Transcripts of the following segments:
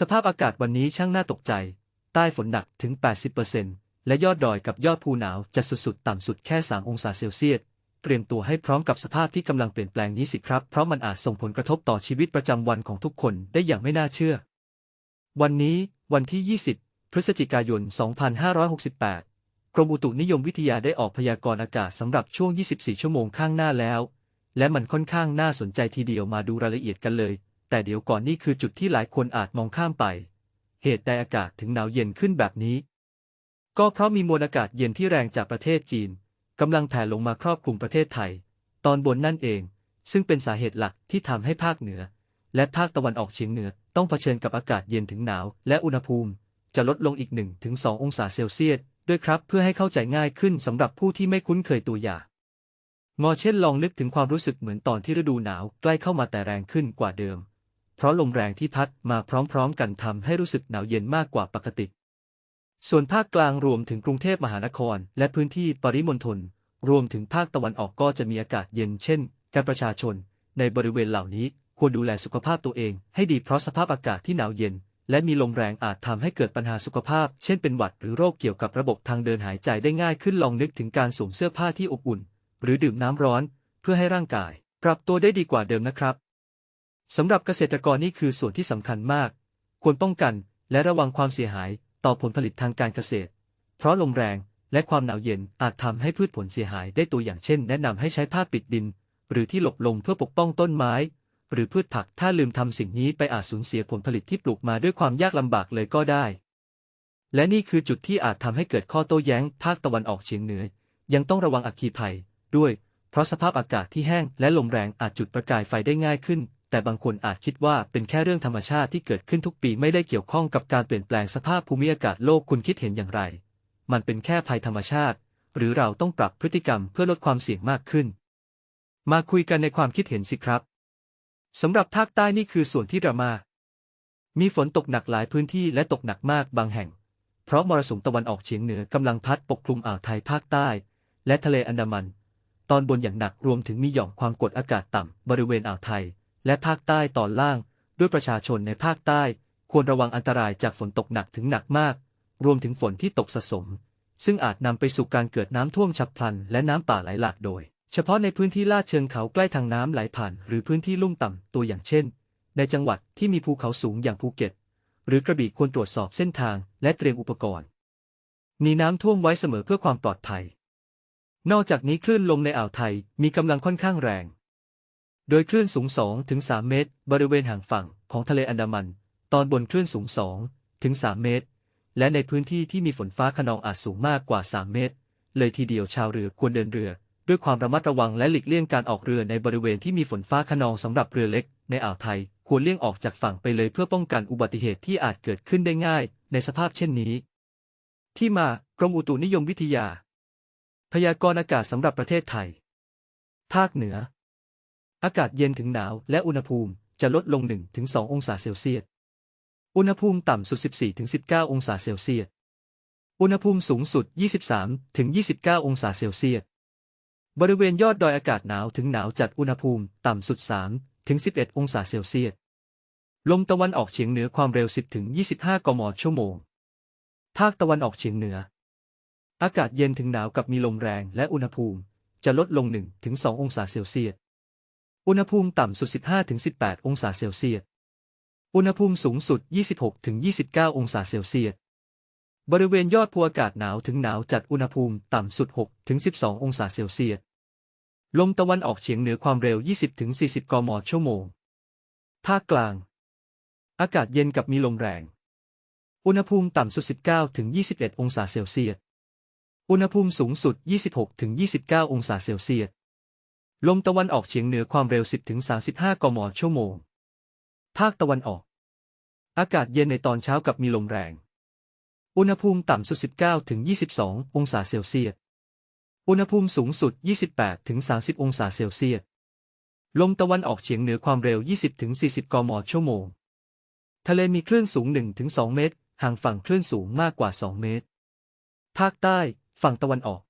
สภาพอากาศวันนี้ช่างน่าตกใจ ใต้ฝนหนักถึง 80%และยอดดอยกับยอดภูหนาวจะสุดๆ ต่ำสุดแค่ 3 องศาเซลเซียส เตรียมตัวให้พร้อมกับสภาพที่กำลังเปลี่ยนแปลงนี้สิครับ เพราะมันอาจส่งผลกระทบต่อชีวิตประจำวันของทุกคนได้อย่างไม่น่าเชื่อ วันนี้วันที่ 20 พฤศจิกายน 2568 กรมอุตุนิยมวิทยาได้ออกพยากรณ์อากาศสำหรับช่วง 24 ชั่วโมงข้างหน้าแล้ว และมันค่อนข้างน่าสนใจทีเดียวมาดูรายละเอียดกันเลย แต่เดี๋ยวก่อนนี่คือจุดที่หลายคนอาจมองข้ามไป เหตุใดอากาศถึงหนาวเย็นขึ้นแบบนี้ ก็เพราะมีมวลอากาศเย็นที่แรงจากประเทศจีนกำลังแผ่ลงมาครอบคลุมประเทศไทย ตอนบนนั่นเอง ซึ่งเป็นสาเหตุหลักที่ทำให้ภาคเหนือ และภาคตะวันออกเฉียงเหนือ ต้องเผชิญกับอากาศเย็นถึงหนาว และอุณหภูมิ จะลดลงอีก 1-2 องศาเซลเซียสด้วยครับ เพื่อให้เข้าใจง่ายขึ้นสำหรับผู้ที่ไม่คุ้นเคยตัวอย่างงอเช่นลองนึกถึงความรู้สึกเหมือนตอนที่ฤดูหนาวใกล้เข้ามาแต่แรงขึ้นกว่าเดิม เพราะลมแรงที่พัดมาพร้อมๆ กันทำให้รู้สึกหนาวเย็นมากกว่าปกติ ส่วนภาคกลางรวมถึงกรุงเทพมหานคร และพื้นที่ปริมณฑลรวมถึงภาคตะวันออกก็จะมีอากาศเย็นเช่นการประชาชน ในบริเวณเหล่านี้ควรดูแลสุขภาพตัวเอง ให้ดีเพราะสภาพอากาศที่หนาวเย็น และมีลมแรงอาจทำให้เกิดปัญหาสุขภาพ เช่นเป็นหวัดหรือโรคเกี่ยวกับระบบทางเดินหายใจได้ง่ายขึ้นลองนึกถึงการสวมเสื้อผ้าที่อบอุ่น หรือดื่มน้ำร้อน เพื่อให้ร่างกาย ปรับตัวได้ดีกว่าเดิมนะครับ สำหรับเกษตรกรนี่คือส่วนที่สำคัญมาก ควรป้องกันและระวังความเสียหายต่อผลผลิตทางการเกษตร เพราะลมแรงและความหนาวเย็นอาจทำให้พืชผลเสียหายได้ตัวอย่างเช่น แนะนำให้ใช้ผ้าปิดดิน หรือที่หลบลมเพื่อปกป้องต้นไม้ หรือพืชผักถ้าลืมทำสิ่งนี้ไปอาจสูญเสียผลผลิตที่ปลูกมาด้วยความยากลำบากเลยก็ได้ และนี่คือจุดที่อาจทำให้เกิดข้อโต้แย้งภาคตะวันออกเฉียงเหนือ ยังต้องระวังอัคคีภัยด้วย เพราะสภาพอากาศที่แห้งและลมแรงอาจจุดประกายไฟได้ง่ายขึ้น แต่บางคนอาจคิดว่าเป็นแค่เรื่องธรรมชาติที่เกิดขึ้นทุกปีไม่ได้เกี่ยวข้องกับการเปลี่ยนแปลงสภาพภูมิอากาศโลกคุณคิดเห็นอย่างไร มันเป็นแค่ภัยธรรมชาติ หรือเราต้องปรับพฤติกรรมเพื่อลดความเสี่ยงมากขึ้น มาคุยกันในความคิดเห็นสิครับสำหรับภาคใต้นี่คือส่วนที่ดรามามีฝนตกหนักหลายพื้นที่และตกหนักมากบางแห่ง เพราะมรสุมตะวันออกเฉียงเหนือกำลังพัดปกคลุมอ่าวไทยภาคใต้ และทะเลอันดามัน ตอนบนอย่างหนักรวมถึงมีหย่อมความกดอากาศต่ำบริเวณอ่าวไทย และภาคใต้ตอนล่าง ด้วยประชาชนในภาคใต้ ควรระวังอันตรายจากฝนตกหนักถึงหนักมาก รวมถึงฝนที่ตกสะสม ซึ่งอาจนำไปสู่การเกิดน้ำท่วมฉับพลัน และน้ำป่าไหลหลากโดย เฉพาะในพื้นที่ลาดเชิงเขาใกล้ทางน้ำไหลผ่าน หรือพื้นที่ลุ่มต่ำตัวอย่างเช่น ในจังหวัดที่มีภูเขาสูงอย่างภูเก็ต หรือกระบี่ควรตรวจสอบเส้นทาง และเตรียมอุปกรณ์หนีน้ำท่วมไว้เสมอเพื่อความปลอดภัย นอกจากนี้คลื่นลมในอ่าวไทยมีกำลังค่อนข้างแรง โดยคลื่นสูง2ถึง3เมตร บริเวณห่างฝั่งของทะเลอันดามัน ตอนบนคลื่นสูง2ถึง3เมตร และในพื้นที่ที่มีฝนฟ้าขนองอาจสูงมากกว่า 3 เมตร เลยทีเดียวชาวเรือควรเดินเรือ ด้วยความระมัดระวังและหลีกเลี่ยงการออกเรือในบริเวณที่มีฝนฟ้าขนองสำหรับเรือเล็ก ในอ่าวไทย ควรเลี่ยงออกจากฝั่งไปเลยเพื่อป้องกันอุบัติเหตุที่อาจเกิดขึ้นได้ง่าย ในสภาพเช่นนี้ ที่มากรมอุตุนิยมวิทยา พยากรณ์อากาศสำหรับประเทศไทย ภาคเหนือ อากาศเย็นถึงหนาวและอุณหภูมิจะลดลง 1-2 องศาเซลเซียส อุณหภูมิต่ำสุด 14-19 องศาเซลเซียส อุณหภูมิสูงสุด 23-29 องศาเซลเซียส บริเวณยอดดอยอากาศหนาวถึงหนาวจัดอุณหภูมิต่ำสุด 3-11 องศาเซลเซียส ลมตะวันออกเฉียงเหนือความเร็ว 10-25 กมชั่วโมง ภาคตะวันออกเฉียงเหนือ อากาศเย็นถึงหนาวกับมีลมแรงและอุณหภูมิจะลดลง 1-2 องศาเซลเซียส อุณหภูมิต่ำสุด 15-18 องศาเซลเซียส อุณหภูมิสูงสุด 26-29 องศาเซลเซียส บริเวณยอดภูอากาศหนาวถึงหนาวจัดอุณหภูมิต่ำสุด 6-12 องศาเซลเซียส ลมตะวันออกเฉียงเหนือความเร็ว 20-40 กมชั่วโมง ภาคกลาง อากาศเย็นกับมีลมแรง อุณหภูมิต่ำสุด 19-21 องศาเซลเซียส อุณหภูมิสูงสุด 26-29 องศาเซลเซียส ลมตะวันออกเฉียงเหนือความเร็ว 10-35 กมชั่วโมง ภาคตะวันออก อากาศเย็นในตอนเช้ากับมีลมแรง อุณหภูมิต่ำสุด 19-22 องศาเซลเซียส อุณหภูมิสูงสุด 28-30 องศาเซลเซียส ลมตะวันออกเฉียงเหนือความเร็ว 20-40 กมชั่วโมง ทะเลมีคลื่นสูง 1-2 เมตร ห่างฝั่งคลื่นสูงมากกว่า 2 เมตร ภาคใต้ ฝั่งตะวันออก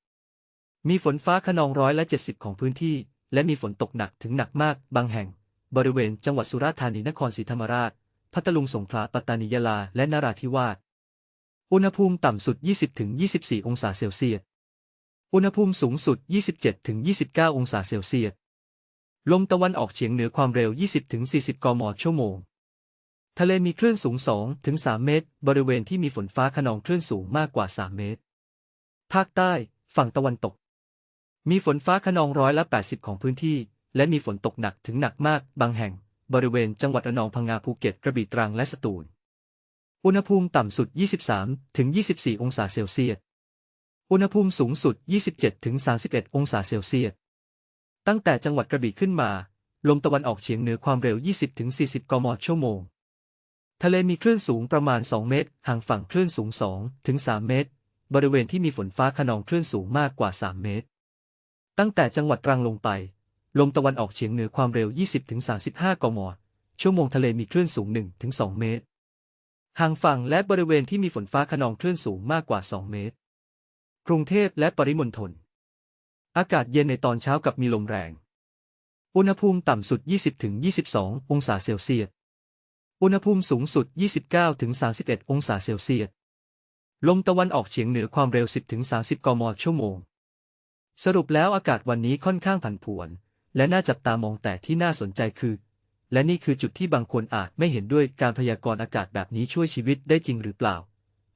มีฝนฟ้าขนองร้อยละ 70 ของพื้นที่ และมีฝนตกหนักถึงหนักมาก บางแห่ง บริเวณจังหวัดสุราษฎร์ธานีนครศรีธรรมราช พัทลุงสงขลาปัตตานียะลา และนราธิวาสอุณหภูมิต่ำสุด 20-24 องศาเซลเซียสอุณหภูมิสูงสุด 27-29 องศาเซลเซียสลมตะวันออกเฉียงเหนือความเร็ว 20-40 กมชั่วโมง ทะเลมีคลื่นสูง 2-3 เมตร บริเวณที่มีฝนฟ้าขนองคลื่นสูงมากกว่า 3 เมตร ภาคใต้ ฝั่งตะวันตก มีฝนฟ้าขนองร้อยละ 80 ของพื้นที่ และมีฝนตกหนักถึงหนักมาก บางแห่ง บริเวณจังหวัดระนองพังงาภูเก็ตกระบี่ตรังและสตูล อุณหภูมิต่ำสุด 23 ถึง 24 องศาเซลเซียส อุณหภูมิสูงสุด 27 ถึง 31 องศาเซลเซียส ตั้งแต่จังหวัดกระบี่ขึ้นมา ลมตะวันออกเฉียงเหนือความเร็ว 20 ถึง 40 กมชั่วโมง ทะเลมีคลื่นสูงประมาณ 2 เมตร ห่างฝั่งคลื่นสูง 2 ถึง 3 เมตร บริเวณที่มีฝนฟ้าขนองคลื่นสูงมากกว่า 3 เมตร ตั้งแต่จังหวัดตรังลงไป ลมตะวันออกเฉียงเหนือความเร็ว 20-35 กม ชั่วโมงทะเลมีคลื่นสูง 1-2 เมตร ห่างฝั่งและบริเวณที่มีฝนฟ้าขนองคลื่นสูงมากกว่า 2 เมตร กรุงเทพและปริมณฑล อากาศเย็นในตอนเช้ากับมีลมแรง อุณหภูมิต่ำสุด 20-22 องศาเซลเซียส อุณหภูมิสูงสุด 29-31 องศาเซลเซียส ลมตะวันออกเฉียงเหนือความเร็ว 10-30 กม ชั่วโมง สรุปแล้วอากาศวันนี้ค่อนข้างผันผวน และน่าจับตามองแต่ที่น่าสนใจคือ และนี่คือจุดที่บางคนอาจไม่เห็นด้วยการพยากรณ์อากาศแบบนี้ช่วยชีวิตได้จริงหรือเปล่า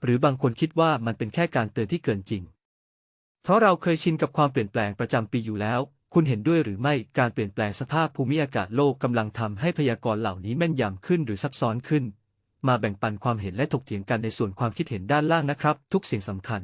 หรือบางคนคิดว่ามันเป็นแค่การเตือนที่เกินจริง เพราะเราเคยชินกับความเปลี่ยนแปลงประจำปีอยู่แล้ว คุณเห็นด้วยหรือไม่การเปลี่ยนแปลงสภาพภูมิอากาศโลกกำลังทำให้พยากรณ์เหล่านี้แม่นยำขึ้นหรือซับซ้อนขึ้น มาแบ่งปันความเห็นและถกเถียงกันในส่วนความคิดเห็นด้านล่างนะครับ ทุกสิ่งสำคัญ